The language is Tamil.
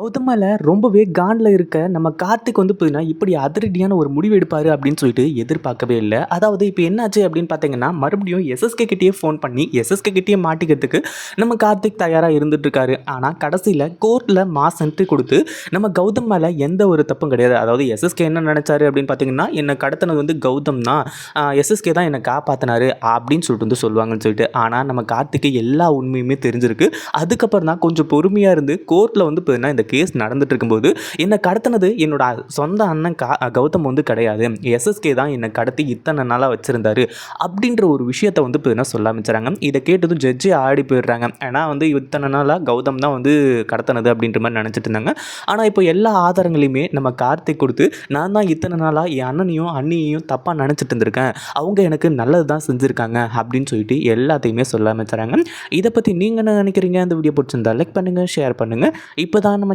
கௌதம் ரொம்பவே காண்டில் இருக்க நம்ம கார்த்திக் வந்து பார்த்தீங்கன்னா இப்படி அதிரடியான ஒரு முடிவு எடுப்பார் அப்படின்னு சொல்லிட்டு எதிர்பார்க்கவே இல்லை. அதாவது இப்போ என்னாச்சு அப்படின்னு பார்த்தீங்கன்னா மறுபடியும் எஸ்எஸ்கே கிட்டேயே ஃபோன் பண்ணி எஸ்எஸ்கே கிட்டேயே மாட்டிக்கிறதுக்கு நம்ம கார்த்திக் தயாராக இருந்துட்டுருக்காரு ஆனால் கடைசியில் கோர்ட்டில் மாஸ் என்ட்ரி கொடுத்து நம்ம கௌதம் மேலே எந்த ஒரு தப்பும் கிடையாது. அதாவது எஸ்எஸ்கே என்ன நினச்சாரு அப்படின்னு பார்த்தீங்கன்னா என்னை கடத்தினது வந்து கௌதம் தான். எஸ்எஸ்கே தான் என்னை காப்பாற்றினாரு அப்படின்னு சொல்லிட்டு வந்து சொல்லுவாங்கன்னு சொல்லிட்டு. ஆனால் நம்ம கார்த்திக்கு எல்லா உண்மையுமே தெரிஞ்சிருக்கு. அதுக்கப்புறம் தான் கொஞ்சம் பொறுமையாக இருந்து கோர்ட்டில் வந்து பார்த்தீங்கன்னா இந்த கேஸ் நடந்துட்டு இருக்கும்போது என்னை கடத்தினது என்னோட சொந்த அண்ணன் கா கௌதம் வந்து கிடையாது. எஸ்எஸ்கே தான் என்னை கடத்தி இத்தனை நாளாக வச்சுருந்தாரு அப்படின்ற ஒரு விஷயத்தை வந்து இப்போ என்ன சொல்ல ஆரம்பிச்சுறாங்க இதை கேட்டதும் ஜட்ஜி ஆடி போயிடுறாங்க. ஏன்னா வந்து இத்தனை நாளாக கௌதம் தான் வந்து கடத்தினது அப்படின்ற மாதிரி நினச்சிட்டு இருந்தாங்க. ஆனால் இப்போ எல்லா ஆதாரங்களையுமே நம்ம கார்த்திக் கொடுத்து நான் தான் இத்தனை நாளாக என் அண்ணனையும் அண்ணியையும் தப்பாக நினச்சிட்டு இருந்திருக்கேன். அவங்க எனக்கு நல்லது தான் செஞ்சுருக்காங்க அப்படின்னு சொல்லிட்டு எல்லாத்தையுமே சொல்ல ஆரம்பிச்சுறாங்க இதை பற்றி நீங்கள் என்ன நினைக்கிறீங்க? அந்த வீடியோ பிடிச்சிருந்தா லைக் பண்ணுங்கள் ஷேர் பண்ணுங்கள் இப்போ தான் நம்ம